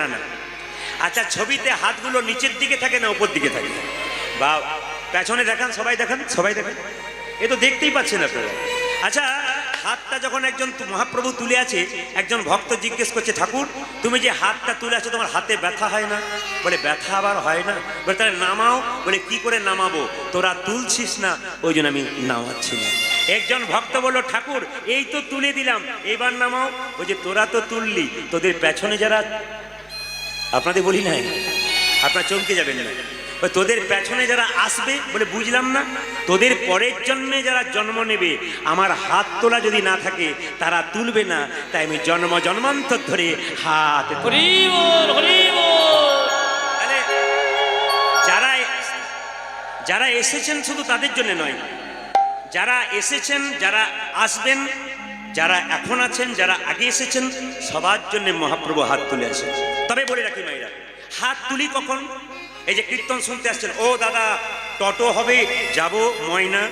না না আচ্ছা ছবিতে হাতগুলো নিচের দিকে থাকে না উপর দিকে থাকে? বা পেছনে দেখান, সবাই দেখান সবাই দেখান। এ তো দেখতেই পাচ্ছেন আপনারা। আচ্ছা হাতটা যখন একজন মহাপ্রভু তুলে আছে, একজন ভক্ত জিজ্ঞেস করছে, ঠাকুর, তুমি যে হাতটা তুলে আছো, তোমার হাতে ব্যথা হয় না? বলে, ব্যথা আবার হয় না? বলে, তাহলে নামাও। বলে, কি করে নামাবো? তোরা তুলছিস না? ওই জন্য আমি নামাচ্ছি না। একজন ভক্ত বলল, ঠাকুর, এই তো তুলে দিলাম, এবার নামাও। ওই যে তোরা তো তুললি, তোদের পেছনে যারা আপনাদের বলি নাই? আপনার চমকে যাবেন না। তোদের পেছনে যারা আসবে বলে বুঝলাম না তোদের পরের জন্মে যারা জন্ম নেবে আমার হাত তোলা যদি না থাকে তারা তুলবে না। তাই আমি জন্ম জন্মান্তর ধরে হাত যারা যারা এসেছেন শুধু তাদের জন্য নয়। যারা এসেছেন যারা আসবেন যারা এখন আছেন যারা আগে এসেছেন সবার জন্য মহাপ্রভু হাত তুলে আসেন তবে বলে রাখি মাইরা হাত তুলি কখন? এই যে কীর্তন শুনতে আসছেন, ও দাদা, টটো হবে, যাব ময়না,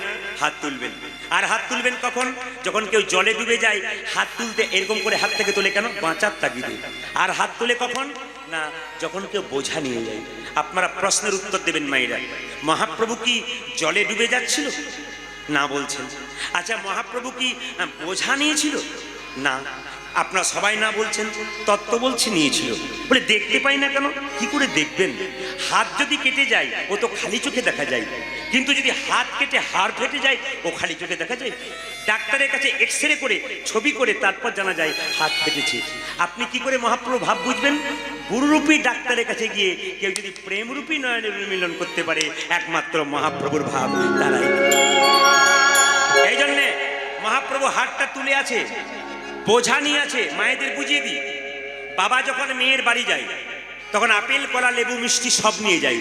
হাত তুলবেন। আর হাত তুলবেন কখন? যখন কেউ জলে ডুবে যায়, হাত তুলতে এরকম করে হাত থেকে তোলে কেন? বাঁচার তাগিদে। আর হাত তুলে কখন? না, যখন কেউ বোঝা নিয়ে যায়। আপনারা প্রশ্নের উত্তর দেবেন মাইরা মহাপ্রভু কি জলে ডুবে যাচ্ছিল? না বলছেন। আচ্ছা মহাপ্রভু কি বোঝা নিয়েছিল? না, আপনারা সবাই না বলছেন, তত্ত্ব বলছে নিয়েছিল। বলে দেখতে পাই না কেন? কি করে দেখবেন? হাত যদি কেটে যায়, ও তো খালি চোখে দেখা যায়। কিন্তু যদি হাত কেটে হাড় ফেটে যায়, ও খালি চোখে দেখা যায়। ডাক্তারের কাছে এক্স রে করে, ছবি করে, তারপর জানা যায় হাত ফেটেছে। আপনি কি করে মহাপ্রভু ভাব বুঝবেন? গুরুরূপী ডাক্তারের কাছে গিয়ে কেউ যদি প্রেমরূপী নয়নের মিলন করতে পারে, একমাত্র মহাপ্রভুর ভাব তারাই। এই জন্যে মহাপ্রভু হাতটা তুলে আছে। বোঝা নিয়ে আছে, মায়েদের বুঝিয়ে দিই। বাবা যখন মেয়ের বাড়ি যায়, তখন আপেল, কলা, লেবু, মিষ্টি সব নিয়ে যায়।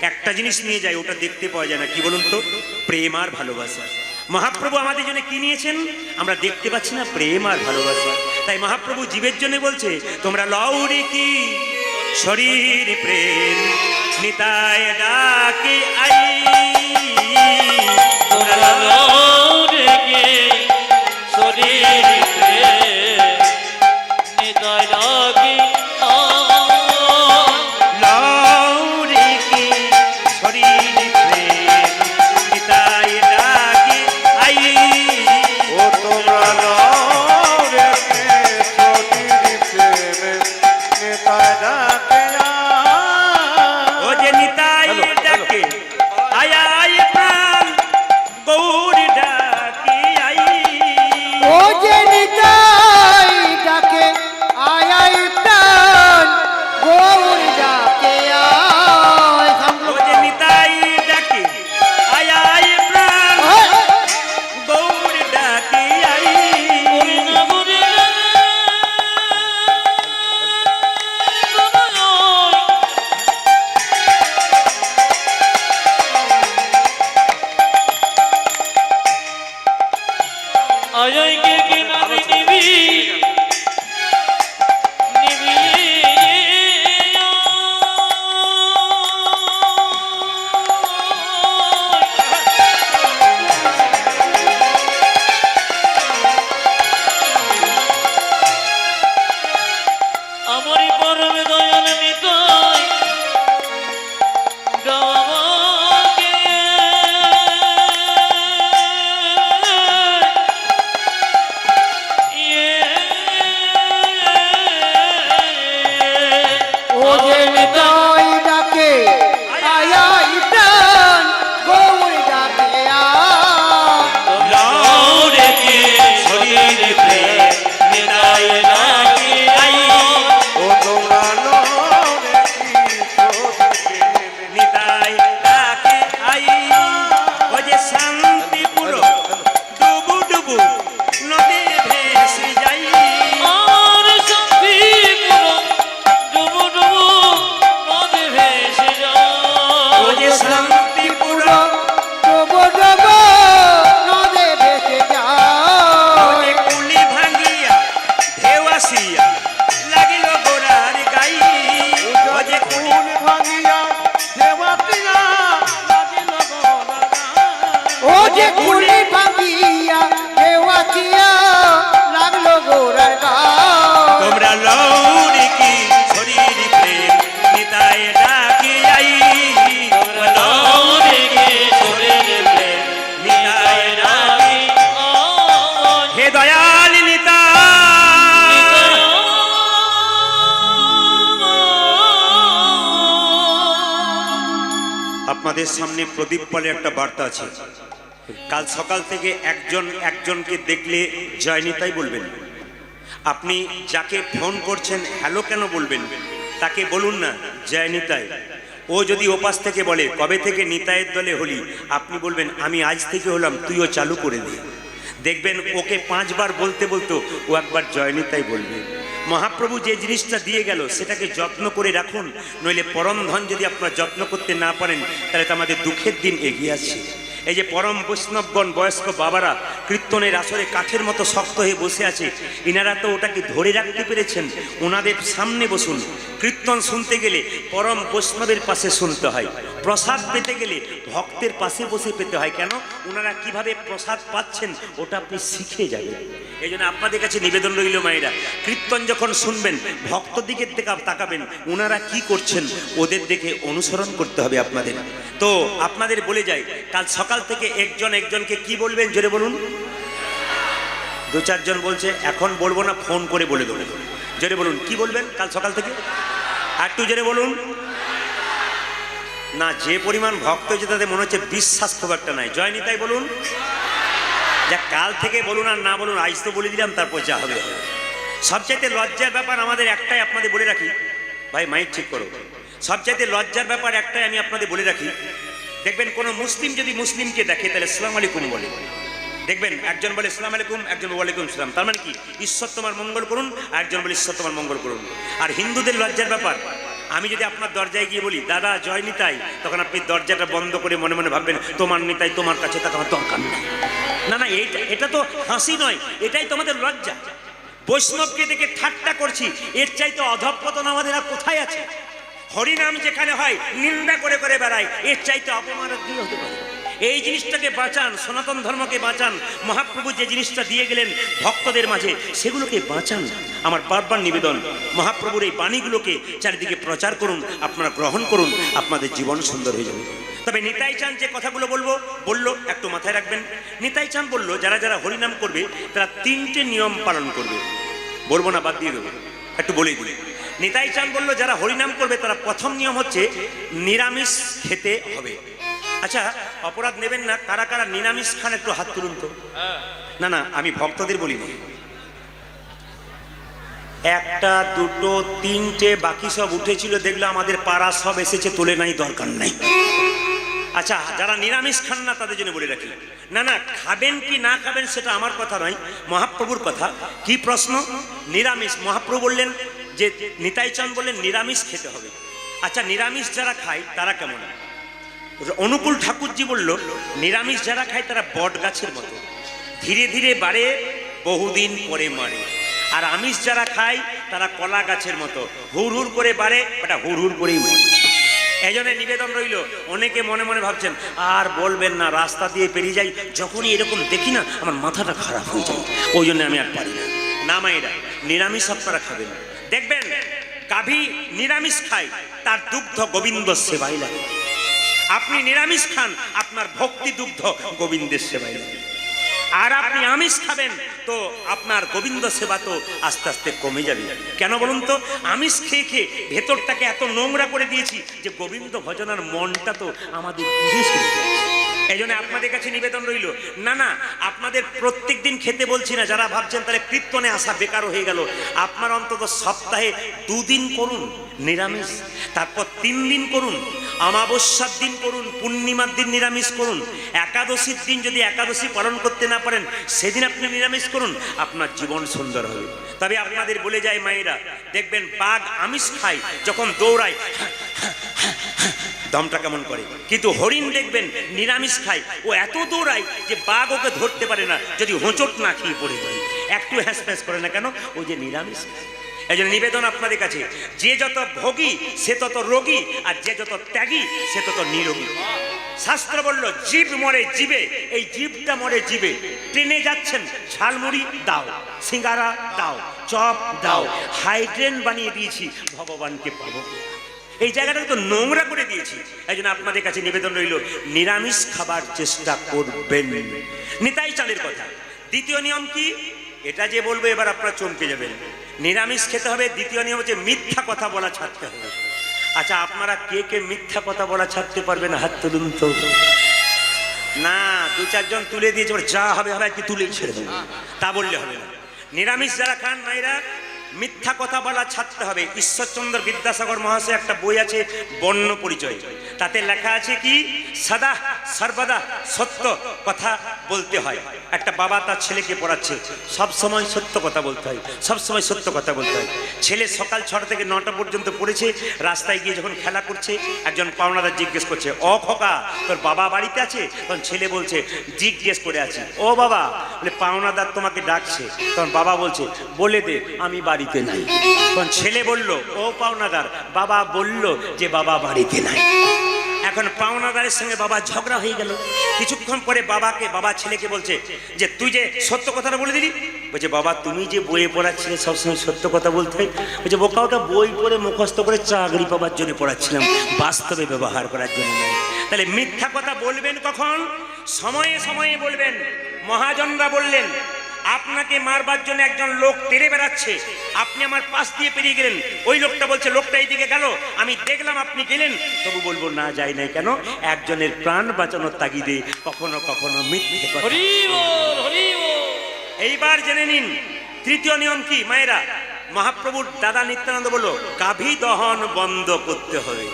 একটা জিনিস নিয়ে যায়, ওটা দেখতে পাওয়া যায় না। কি বলুন তো? প্রেম আর ভালোবাসা। মহাপ্রভু আমাদের জন্য কি নিয়েছেন? আমরা দেখতে পাচ্ছি না, প্রেম আর ভালোবাসা। তাই মহাপ্রভু জীবের জন্য বলছে, তোমরা লৌরি কি? শরীর প্রেম নিতায় ডাকে আই। তোমরা শরীর আপনাদের সামনে প্রদীপ পালে একটা বার্তা আছে। কাল সকাল থেকে একজন একজনকে দেখলে জয়নিতাই বলবেন। আপনি যাকে ফোন করছেন হ্যালো কেন বলবেন? তাকে বলুন না জয় নিতাই ও যদি ওপাশ থেকে বলে, কবে থেকে নিতায়ের দলে হলি? আপনি বলবেন, আমি আজ থেকে হলাম, তুইও চালু করে দে। দেখবেন ওকে পাঁচবার বলতে বলতো ও একবার জয় নিতাই বলবে। মহাপ্রভু যে জিনিসটা দিয়ে গেল, সেটাকে যত্ন করে রাখুন, নইলে পরম ধন যদি আপনারা যত্ন করতে না পারেন, তাহলে তো আমাদের দুঃখের দিন এগিয়ে আসছে। এই যে পরম বৈষ্ণবগণ, বয়স্ক বাবারা কীর্তনের আসরে কাঠের মতো শক্ত হয়ে বসে আছে, ইনারা তো ওটাকে ধরে রাখতে পেরেছেন, ওনাদের সামনে বসুন। কীর্তন শুনতে গেলে পরম বৈষ্ণবের পাশে শুনতে হয়। প্রসাদ পেতে গেলে ভক্তের পাশে বসে পেতে হয়। কেন? ওনারা কীভাবে প্রসাদ পাচ্ছেন, ওটা আপনি শিখে যাবেন। এই জন্য আপনাদের কাছে নিবেদন রইল মায়েরা, কীর্তন যখন শুনবেন, ভক্ত দিকের দিকে তাকাবেন ওনারা কি করছেন, ওদের দেখে অনুসরণ করতে হবে আপনাদের। তো আপনাদের বলে যাই, কাল সকাল থেকে একজন একজনকে কি বলবেন, জোরে বলুন? দু চারজন বলছে, এখন বলব না, ফোন করে বলে দেবো। জোরে বলুন, কি বলবেন কাল সকাল থেকে? আর একটু জোরে বলুন। না, যে পরিমাণ ভক্ত হয়েছে তাদের মনে হচ্ছে বিশ্বাস খুব একটা নাই। জয় নিতাই বলুন? যা কাল থেকে বলুন আর না বলুন, আজ তো বলে দিলাম, তারপর যা হবে। সবচাইতে লজ্জার ব্যাপার আমাদের একটাই, আপনাদের বলে রাখি। ভাই, মাইক ঠিক করো। সবচাইতে লজ্জার ব্যাপার একটাই আমি আপনাদের বলে রাখি। দেখবেন, কোনো মুসলিম যদি মুসলিমকে দেখে, তাহলে সালাম আলাইকুম বলে। দেখবেন, একজন বলে সালাম আলাইকুম, একজন ওয়ালাইকুম সালাম। তার মানে কি? ঈশ্বর তোমার মঙ্গল করুন, আর একজন বলে ঈশ্বর তোমার মঙ্গল করুন। আর হিন্দুদের লজ্জার ব্যাপার আমি যদি আপনার দরজায় গিয়ে বলি, দাদা, জয় নিতাই, তখন আপনি দরজাটা বন্ধ করে মনে মনে ভাববেন, তোমার নিতাই তোমার কাছে তা তোমার দরকার নেই। না না, এইটা, এটা তো হাসি নয়, এটাই তোমাদের লজ্জা। বৈষ্ণবকে দেখে ঠাট্টা করছি, এর চাইতে অধপতন আমাদের আর কোথায় আছে? হরিনাম যেখানে হয়, নিন্দা করে করে বেড়ায়, এর চাইতে অপমান আর কি হতে পারে? এই জিনিসটাকে বাঁচান, সনাতন ধর্মকে বাঁচান, মহাপ্রভু যে জিনিসটা দিয়ে গেলেন ভক্তদের মাঝে, সেগুলোকে বাঁচান। আমার বারবার নিবেদন, মহাপ্রভুর এই বাণীগুলোকে চারিদিকে প্রচার করুন, আপনারা গ্রহণ করুন, আপনাদের জীবন সুন্দর হয়ে যাবে। তবে নিতাই চান যে কথাগুলো বলব, বলল, একটু মাথায় রাখবেন। নিতাই চান বলল, যারা যারা হরিনাম করবে, তারা তিনটে নিয়ম পালন করবে। বলব না, বাদ দিয়ে দেবো। একটু বলেই দিই। নিতাই চান বলল, যারা হরিনাম করবে, তারা প্রথম নিয়ম হচ্ছে নিরামিষ খেতে হবে। আচ্ছা অপরাধ নেবেন না, কারা কারা নিরামিষ খান একটু হাত তুলুন তো। না না, আমি ভক্তদের বলি একটা, দুটো, তিনটে, বাকি সব উঠেছিল, দেখল আমাদের পাড়া সব এসেছে, তোলে নাই, দরকার নাই। আচ্ছা যারা নিরামিষ খান না, তাদের জন্য বলে রাখি। না না, খাবেন কি না খাবেন সেটা আমার কথা নয়, মহাপ্রভুর কথা। কি প্রশ্ন? নিরামিষ। মহাপ্রভু বললেন যে, নিতাই চাঁদ বললেন, নিরামিষ খেতে হবে। আচ্ছা নিরামিষ যারা খায়, তারা কেমন? অনুকূল ঠাকুরজি বলল, নিরামিষ যারা খায় তারা বট গাছের মতো। ধীরে ধীরে বাড়ে, বহুদিন পরে মারে। আর আমিষ যারা খায় তারা কলা গাছের মতো। হুর হুর করে বাড়ে, ওটা হুর হুর করেই মরে। এই জন্য নিবেদন রইল, অনেকে মনে মনে ভাবছেন, আর বলবেন না, রাস্তা দিয়ে পেরিয়ে যাই, যখনই এরকম দেখি না, আমার মাথাটা খারাপ হয়ে যায়। ওই জন্য আমি আর পারি না। না মায়েরা, নিরামিষ আপনারা খাবেন। দেখবেন, গাভী নিরামিষ খায়, তার দুগ্ধ গোবিন্দ সেবাই লাগে। আপনি নিরামিষ খান, আপনার ভক্তি দুগ্ধ গোবিন্দের লাগে আর আপনি আমিষ খাবেন, তো আপনার গোবিন্দ সেবা তো আস্তে আস্তে কমে যাবে। কেন বলুন তো? আমিষ খেয়ে খেয়ে ভেতরটাকে এত নোংরা করে দিয়েছি যে গোবিন্দ ভজনার মনটা তো আমাদের এই জন্য আপনাদের কাছে নিবেদন রইল, না না, আপনাদের প্রত্যেক দিন খেতে বলছি না, যারা ভাবছেন তাহলে কীর্তনে আসা বেকার হয়ে গেল, আপনার অন্তত সপ্তাহে দুদিন করুন, নিরামিষ, তারপর তিন দিন করুন অমাবস্যার দিন করুন পূর্ণিমার দিন নিরামিষ করুন। একাদশীর দিন যদি একাদশী পালন করতে না পারেন, সেদিন আপনি নিরামিষ করুন, আপনার জীবন সুন্দর হবে। তবে আপনাদের বলে যায় মায়েরা, দেখবেন বাঘ আমিষ খায়, যখন দৌড়ায়, দমটা কেমন করে? কিন্তু হরিণ দেখবেন নিরামিষ খায়, ও এত দৌড়ায় যে বাঘ ওকে ধরতে পারে না, যদি হোঁচট না খেয়ে পড়ে যায়। একটু হ্যাঁস করে না কেন? ওই যে নিরামিষ খায়। এই জন্য নিবেদন আপনাদের কাছে। যে যত ভোগী, সে তত রোগী, আর যে যত ত্যাগী, সে তত নিরোগী। শাস্ত্র বলল, জীব মরে জীবে, এই জীবটা মরে জীবে। ট্রেনে যাচ্ছেন, ঝালমুড়ি দাও, সিঙ্গারা দাও, চপ দাও, হাইড্রেন বানিয়ে দিয়েছি, ভগবানকে পাবো এই জায়গাটা তো নোংরা করে দিয়েছি। এই জন্য আপনাদের কাছে নিবেদন রইল, নিরামিষ খাবার চেষ্টা করবেন। নিতাই চালের কথা। দ্বিতীয় নিয়ম কি? এটা যে বলব, এবার আপনারা চমকে যাবেন। নিরামিষ খেতে হবে, দ্বিতীয় নিয়ম হচ্ছে মিথ্যা কথা বলা ছাড়তে হবে। আচ্ছা আপনারা কে কে মিথ্যা কথা বলা ছাড়তে পারবেন? হাত তুলুন তো। না, দু চারজন তুলে দিয়েছে যা হবে হবে কি তুলেই ছেড়ে দেবে। তা বললে হবে না। নিরামিষ যারা খান, মায়েরা মিথ্যা কথা বলা ছাড়তে হবে। ঈশ্বরচন্দ্র বিদ্যাসাগর মহাশয় একটা বই আছে, বর্ণ পরিচয়। তাতে লেখা আছে কি? সদা সর্বদা সত্য কথা বলতে হয়। একটা বাবা তার ছেলেকে পড়াচ্ছে, সব সময় সত্য কথা বলতে হয়, সব সময় সত্য কথা বলতে হয়। ছেলে সকাল ছটা থেকে নটা পর্যন্ত পড়েছে, রাস্তায় গিয়ে যখন খেলা করছে, একজন পাওনাদার জিজ্ঞেস করছে, অ খোকা, তোর বাবা বাড়িতে আছে? তখন ছেলে বলছে, জিজ্ঞেস করে আছি। ও বাবা, বলে, পাওনাদার তোমাকে ডাকছে। তখন বাবা বলছে, বলে দে, আমি বাড়িতে নাই। তখন ছেলে বলল, ও পাওনাদার, বাবা বলল যে বাবা বাড়িতে নাই। এখন পাওনাদারের সঙ্গে বাবা ঝগড়া হয়ে গেল। কিছুক্ষণ পরে বাবাকে, বাবা ছেলেকে বলছে যে, তুই যে সত্য কথাটা বলে দিলি? বলছে, বাবা, তুমি যে বইয়ে পড়াচ্ছিলে, সবসময় সত্য কথা বলতে বলছে, বোকা ওটা বই পড়ে মুখস্থ করে চাকরি পাবার জন্য পড়াচ্ছিলাম, বাস্তবে ব্যবহার করার জন্য নয়। তাহলে মিথ্যা কথা বলবেন কখন? সময়ে সময়ে বলবেন। মহাজনরা বললেন আপনাকে মারবার জন্য একজন লোক তেড়ে বেড়াচ্ছে। আপনি আমার পাশ দিয়ে পেরিয়ে গেলেন। ওই লোকটা বলছে লোকটা এইদিকে গেল। আমি দেখলাম আপনি গেলেন। তবু বলব না যাই নাই কেন? একজনের প্রাণ বাঁচানোর তাগিদে কখনো কখনো মিথ্যে এইবার জেনে নিন তৃতীয় নিয়ম কি? মায়েরা মহাপ্রভুর দাদা নিত্যানন্দ বলল গাভী দহন বন্ধ করতে হবে।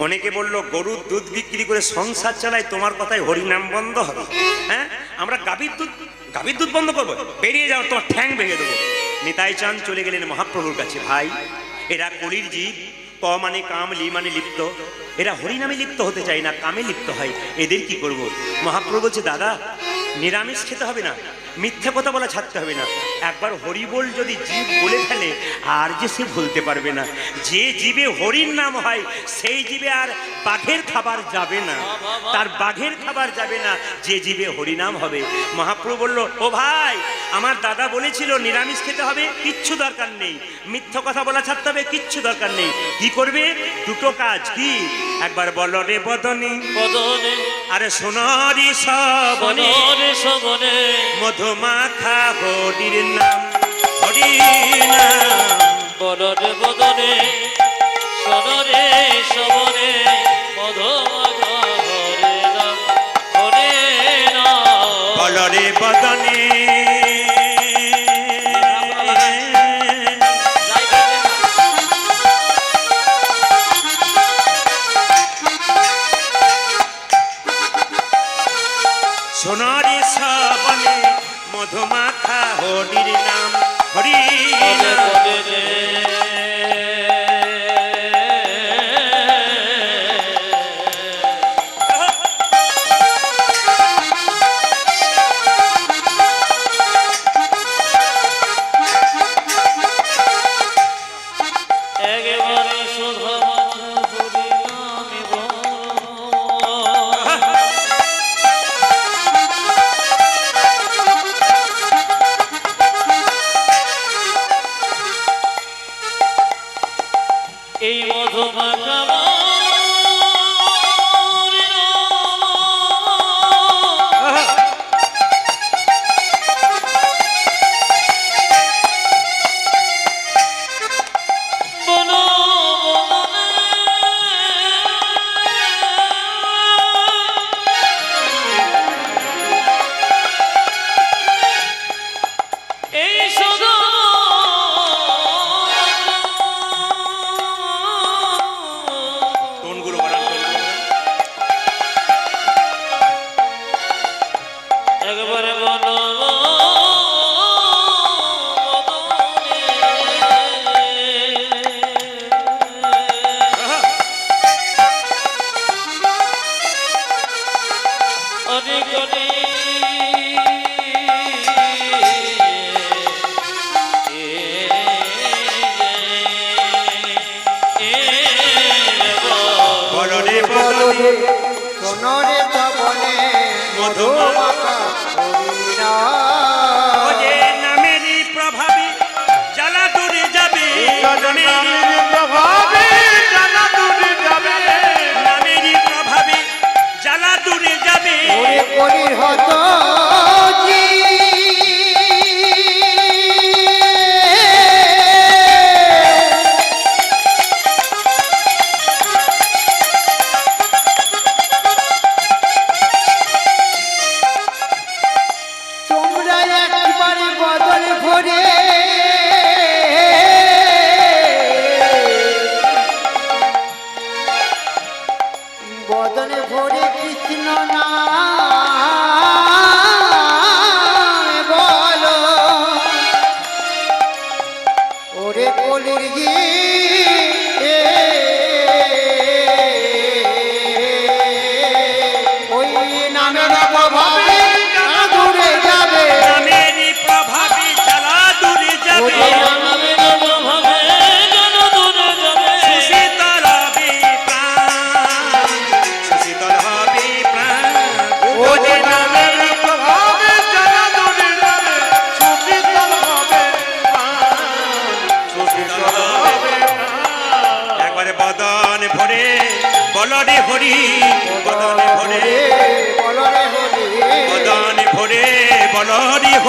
অনেকে বলল, গরুর দুধ বিক্রি করে সংসার চালায়, তোমার কথায় হরিনাম বন্ধ হবে। হ্যাঁ? আমরা গাভীর দুধ গাভীর দুধ বন্ধ করব? বেরিয়ে যাও, তোমার ঠ্যাং ভেঙে দেবো। নিতাই চান চলে গেলেন মহাপ্রভুর কাছে। ভাই, এরা কলির জীব। ক মানে কাম, লি মানে লিপ্ত। এরা হরিনামে লিপ্ত হতে চায় না, কামে লিপ্ত হয়। এদের কি করব? মহাপ্রভু বলছে, দাদা, নিরামিষ খেতে হবে না। মিথ্যা কথা বলা ছাড়তে হবে না। একবার হরিবোল যদি জীব বলে ফেলে আর যে সে ভুলতে পারবে না। যে জীবে হরির নাম হয় সেই জীবে আর বাঘের খাবার যাবে না। তার বাঘের খাবার যাবে না যে জীবে হরিনাম হবে। মহাপ্রভু বলল ও ভাই আমার দাদা বলেছিল নিরামিষ খেতে হবে কিচ্ছু দরকার নেই। মিথ্যা কথা বলা ছাড়তে হবে কিচ্ছু দরকার নেই। কি করবে? দুটো কাজ কি? একবার বলো রে বদনী। বদনে। আরে সোনারি সবনে সবনে মধুমাখা হরির নাম হরি নাম। বদরে নাম হরে নাম। বলরে বদনে মধুমাখা হরির নাম হরির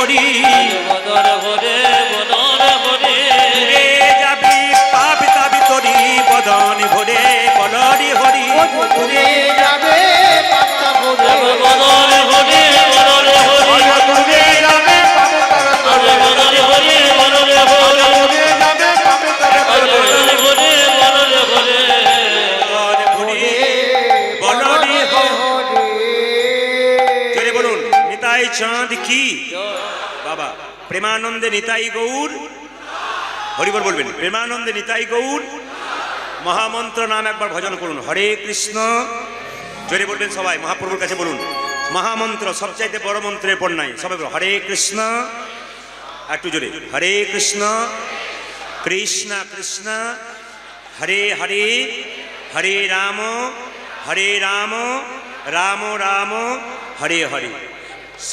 হরি বদর হরে বদর হরে উড়ে যাবি পাবি তাবি তরি বদন ভরে বলরে হরি। ঘুরে যাবে প্রেমানন্দে নিতাই গৌর। হরিবল বলবেন, প্রেমানন্দে নিতাই গৌর। মহামন্ত্র নাম একবার ভজন করুন, হরে কৃষ্ণ। জোরে বলবেন সবাই, মহাপ্রভুর কাছে বলুন, মহামন্ত্র সবচাইতে বড় মন্ত্রের পর নাই, সবাই হরে কৃষ্ণ। একটু জোরে, হরে কৃষ্ণ কৃষ্ণ কৃষ্ণ, হরে হরে হরে রাম হরে রাম রাম রাম, হরে হরে।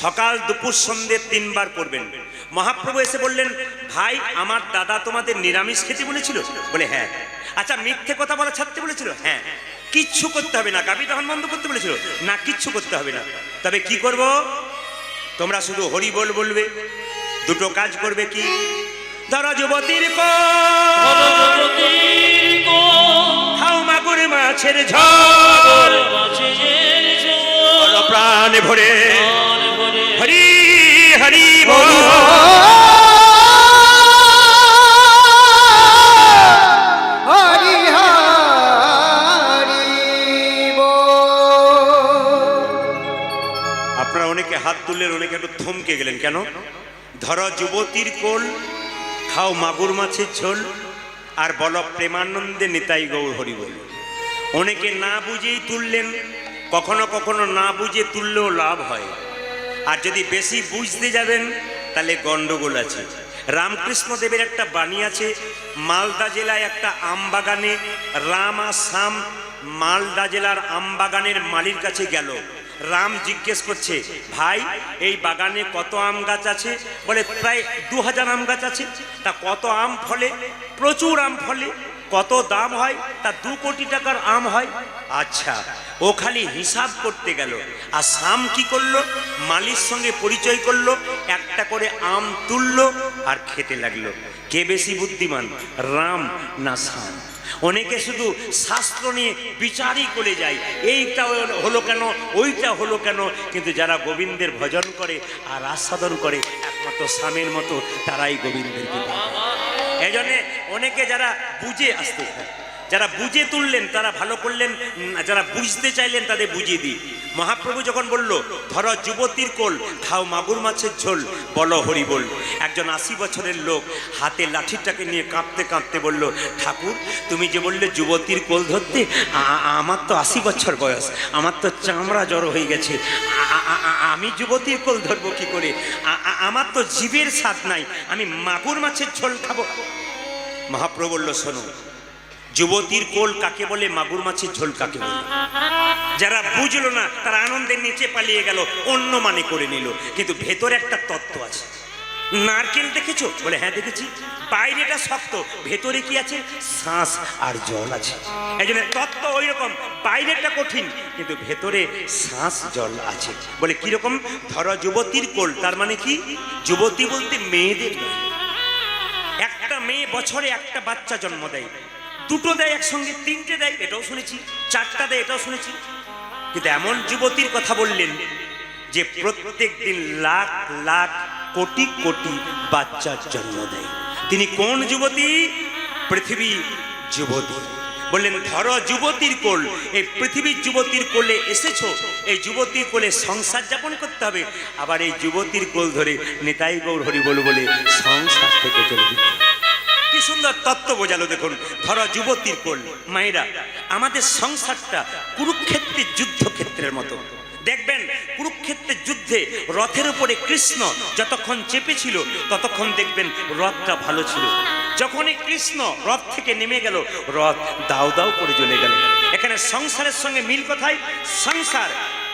সকাল দুপুর সন্ধে তিনবার করবেন। মহাপ্রভু এসে বললেন ভাই আমার দাদা তোমাদের নিরামিষ খেতে বলেছিল। বলে হ্যাঁ। আচ্ছা মিথ্যে কথা বলা ছাড়তে বলেছিল? হ্যাঁ। কিচ্ছু করতে হবে না। গাবি তখন বন্ধ করতে বলেছিল? না কিচ্ছু করতে হবে না। তবে কি করব? তোমরা শুধু হরি বল বলবে। দুটো কাজ করবে কি? ধরো যুবতীর খাও মাগুর মাছের বলো প্রাণ ভরে। হরি আপনারা অনেকে হাত তুললেন অনেকে একটু থমকে গেলেন কেন? ধরো যুবতীর কোল খাও মাগুর মাছের ঝোল আর বল প্রেমানন্দে নিতাই গৌর হরি বল। অনেকে না বুঝেই তুললেন কখনো কখনো না বুঝে তুললেও লাভ হয়। আর যদি বেশি বুঝতে যাবেন, তাহলে গন্ডগোল আছে। রামকৃষ্ণ দেবের একটা বাণী আছে, মালদা জেলায় একটা আম বাগানে রাম আর মালদা জেলার আম বাগানের মালির কাছে গেল। রাম জিজ্ঞেস করছে, ভাই, এই বাগানে কত আম গাছ আছে? বলে, প্রায় দু হাজার আম গাছ আছে। তা কত আম ফলে? প্রচুর আম ফলে। কত দাম হয়? তা দু কোটি টাকার আম হয়। আচ্ছা ও খালি হিসাব করতে গেল। আর সাম কি করল? মালির সঙ্গে পরিচয় করল, একটা করে আম তুললো আর খেতে লাগল। কে বেশি বুদ্ধিমান, রাম না শাম? অনেকে শুধু শাস্ত্র নিয়ে বিচারই করে যায়। এইটা হলো কেন, ওইটা হলো কেন? কিন্তু যারা গোবিন্দের ভজন করে আর আস্বাদন করে, একমাত্র স্বামীর মতো তারাই গোবিন্দেরকে পায়। এই অনেকে যারা বুঝে আসতে যারা বুঝে তুললেন, তারা ভালো করলেন যারা বুঝতে চাইলেন, তাদের বুঝিয়ে দিই। মহাপ্রভু যখন বলল, ধরো যুবতীর কোল খাও মাগুর মাছের ঝোল, বলো হরি বল। একজন আশি বছরের লোক হাতে লাঠিটাকে নিয়ে কাঁপতে কাঁপতে বলল, ঠাকুর, তুমি যে বললে যুবতীর কোল ধরতে আমার তো আশি বছর বয়স, আমার তো চামড়া জড়ো হয়ে গেছে। আমি যুবতীর কোল ধরবো কি করে? আমার তো জীবের স্বাদ নাই, আমি মাগুর মাছের ঝোল খাব। মহাপ্রভু বলল, শোনো, যুবতীর কোল কাকে বলে, মাগুর মাছের ঝোল কাকে বলে? যারা বুঝলো না, তারা আনন্দের নিচে পালিয়ে গেল, অন্য মানে করে নিল। কিন্তু ভেতরে একটা তত্ত্ব আছে। নারকেল দেখেছ? বলে হ্যাঁ দেখেছি। বাইরেটা শক্ত, ভেতরে কি আছে? শ্বাস আর জল আছে। এই জন্য তত্ত্ব ওই রকম বাইরেটা কঠিন, কিন্তু ভেতরে শ্বাস, জল আছে। বলে, কীরকম? ধরো, যুবতীর কোল, তার মানে কি? যুবতী বলতে মেয়েদের একটা মেয়ে বছরে একটা বাচ্চা জন্ম দেয়। দুটো দেয় একসঙ্গে, তিনটে দেয়, এটাও শুনেছি। চারটা দেয়, এটাও শুনেছি। কিন্তু এমন যুবতীর কথা বললেন যে প্রত্যেক দিন লাখ লাখ কোটি কোটি বাচ্চার জন্ম দেয়। তিনি কোন যুবতী? পৃথিবী যুবতী। বললেন, ধরো যুবতীর কোল, এই পৃথিবীর যুবতীর কোলে এসেছ? এই যুবতীর কোলে সংসার যাপন করতে হবে। আবার এই যুবতীর কোল ধরে নেতাই গৌর হরি বল বলে সংসার থেকে চলে যেতে কি সুন্দর তত্ত্ব বোঝালো দেখুন। ধরো যুবতীর কোল। মায়েরা, আমাদের সংসারটা কুরুক্ষেত্রের, যুদ্ধক্ষেত্রের মতো। দেখবেন কুরুক্ষেত্রের যুদ্ধে রথের উপরে কৃষ্ণ যতক্ষণ চেপেছিল, ততক্ষণ দেখবেন রথটা ভালো ছিল। যখনই কৃষ্ণ রথ থেকে নেমে গেল, রথ দাও দাও করে চলে গেল। এখানে সংসারের সঙ্গে মিল কোথায়? সংসার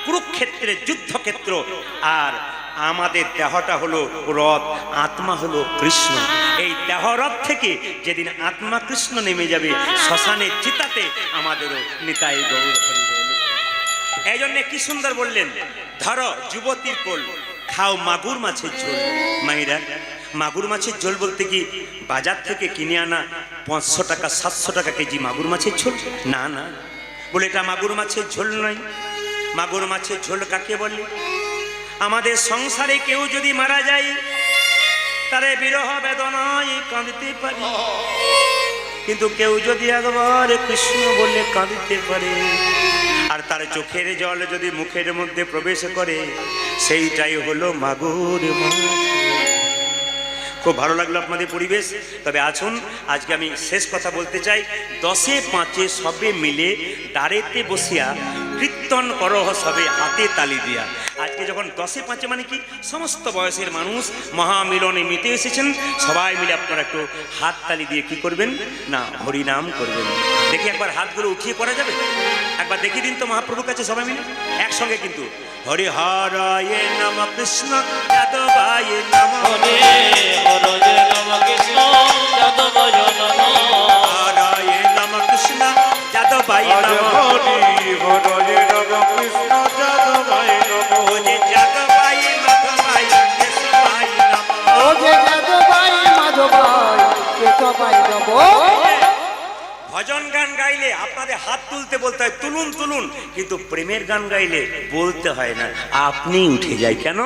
কুরুক্ষেত্রের যুদ্ধক্ষেত্র। আর আমাদের দেহটা হলো রথ, আত্মা হলো কৃষ্ণ। এই দেহরথ থেকে যেদিন আত্মা কৃষ্ণ নেমে যাবে, শ্মশানের চিতাতে আমাদেরও নিতাই গৌর হরি গৌর। এই জন্যে কি সুন্দর বললেন? ধরো, যুবতীর কোল, খাও মাগুর মাছের ঝোল। মাইরা, মাগুর মাছের ঝোল বলতে কি, বাজার থেকে কিনে আনা পাঁচশো টাকা, সাতশো টাকা কেজি মাগুর মাছের ঝোল? না না। বলে এটা মাগুর মাছের ঝোল নয়। মাগুর মাছের ঝোল কাকে বলে? আমাদের সংসারে কেউ যদি মারা যায়, তারে বিরহ বেদনায় কাঁদতে পারি। কিন্তু কেউ যদি একবার কৃষ্ণ বলে কাঁদিতে পারে আর তার চোখের জল যদি মুখের মধ্যে প্রবেশ করে, সেইটাই হলো মাগুর খুব ভালো লাগল আপনাদের পরিবেশ। তবে আসুন, আজকে আমি শেষ কথা বলতে চাই। দশে পাঁচে সবে মিলে দাঁড়েতে বসিয়া কীর্তন করহ সবে হাতে তালি দিয়া। আজকে যখন দশে পাঁচে মানে কি? সমস্ত বয়সের মানুষ মহামিলনে মিটে এসেছেন। সবাই মিলে আপনারা একটু হাত তালি দিয়ে কি করবেন? না হরিনাম করবেন। দেখি একবার হাতগুলো উঠিয়ে করা যাবে? একবার দেখিয়ে দিন তো মহাপ্রভুর কাছে সবাই মিলে। একসঙ্গে কিন্তু হরি হরায় নম কৃষ্ণ যাদবায় নম হরে হরে রাম কৃষ্ণ যাদব জনন হরায় নম কৃষ্ণ যাদবায় নম হরি হরে রাম কৃষ্ণ ভজন গান গাইলে আপনাদের হাত তুলতে বলতে হয়, তুলুন তুলুন, কিন্তু প্রেমের গান গাইলে বলতে হয় না। আপনি উঠে যায় কেন?